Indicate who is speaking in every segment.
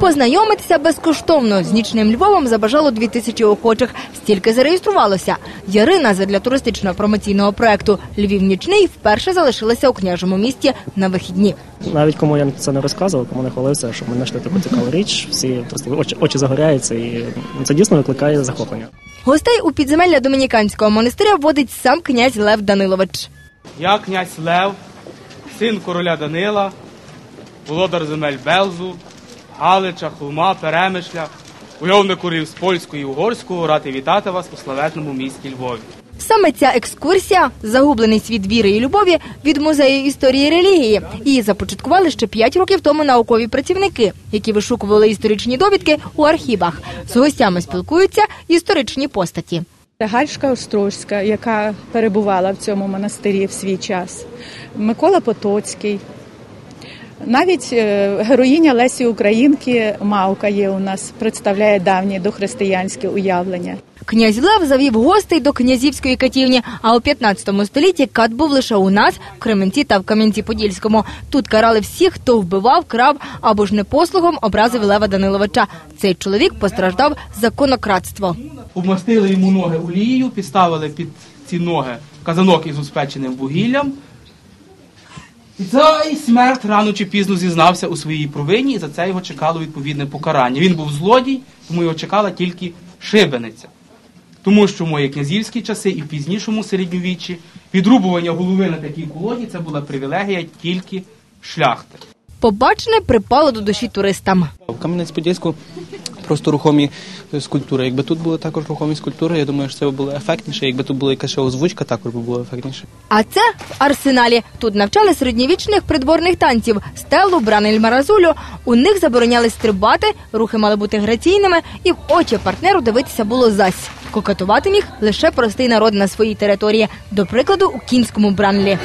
Speaker 1: Познайомитися безкоштовно з нічним Львовом забажало дві тисячі охочих. Стільки зареєструвалося. Ярина задля туристичного промоційного проекту Львів нічний вперше залишилася у княжому місті на вихідні.
Speaker 2: Навіть кому я це не розказував, кому не хвалився, що ми знайшли таку цікаву річ, всі просто очі, очі загоряються, і це дійсно викликає захоплення.
Speaker 1: Гостей у підземелля домініканського монастиря водить сам князь Лев Данилович.
Speaker 3: Я князь Лев, син короля Данила, володар земель Белзу, Галича, Холма, Перемишля, уйовник курів з польського і угорського, радий вітати вас у славетному місті Львові.
Speaker 1: Саме ця екскурсія загублений світ віри і любові від музею історії релігії. Її започаткували ще п'ять років тому наукові працівники, які вишукували історичні довідки у архівах. З гостями спілкуються історичні постаті.
Speaker 4: Це Гальшка Острозька, яка перебувала в цьому монастирі в свій час, Микола Потоцький. Навіть е, героїня Лесі Українки Мавка є у нас, представляє давні дохристиянське уявлення.
Speaker 1: Князь Лев завів гостей до князівської катівні. А у 15 столітті кат був лише у нас, в Кременці та в Кам'янці-Подільському. Тут карали всіх, хто вбивав, крав або ж непослугом образив Лева Даниловича. Цей чоловік постраждав за конократство.
Speaker 3: Обмастили йому ноги олією, підставили під ці ноги казанок із успеченим вугіллям. І цей смерть рано чи пізно зізнався у своїй провині, і за це його чекало відповідне покарання. Він був злодій, тому його чекала тільки шибениця. Тому що в мої князівські часи і в пізнішому середньовіччі відрубування голови на такій колоді це була привілегія тільки шляхти.
Speaker 1: Побачене припало до душі туристам.
Speaker 5: В Кам'янець-Подільську просто рухомі е, скульптури. Якби тут були також рухомі скульптури, я думаю, що це було ефектніше. Якби тут була якась озвучка, також би було ефектніше.
Speaker 1: А це в арсеналі. Тут навчали середньовічних придворних танців стелу, бранель маразулю. У них забороняли стрибати, рухи мали бути граційними, і в очі партнеру дивитися було зась. Кокетувати міг лише простий народ на своїй території, до прикладу, у кінському бранлі.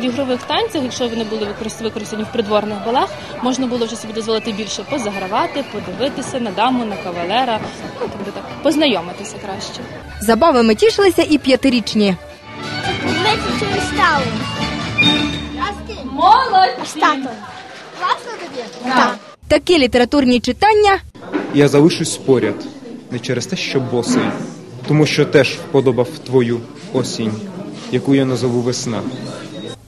Speaker 6: В ігрових танцях, якщо вони були використ- використані в придворних балах, можна було вже собі дозволити більше позагравати, подивитися на даму, на кавалера, ну так би так, познайомитися краще.
Speaker 1: Забавами тішилися і п'ятирічні.
Speaker 7: Ми чую стали. Молодь! Класно тобі? Так.
Speaker 1: Такі літературні читання
Speaker 8: Я залишусь поряд, не через те, що босий, тому що теж вподобав твою осінь, яку я назову весна.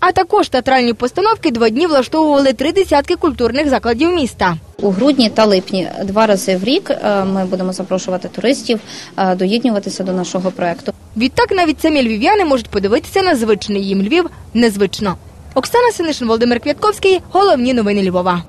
Speaker 1: А також театральні постановки два дні влаштовували три десятки культурних закладів міста.
Speaker 9: У грудні та липні два рази в рік е, ми будемо запрошувати туристів доєднюватися доєднуватися до нашого проекту.
Speaker 1: Відтак навіть самі львів'яни можуть подивитися на звичний їм Львів незвично. Оксана Синишин, Володимир Квятковський. Головні новини Львова.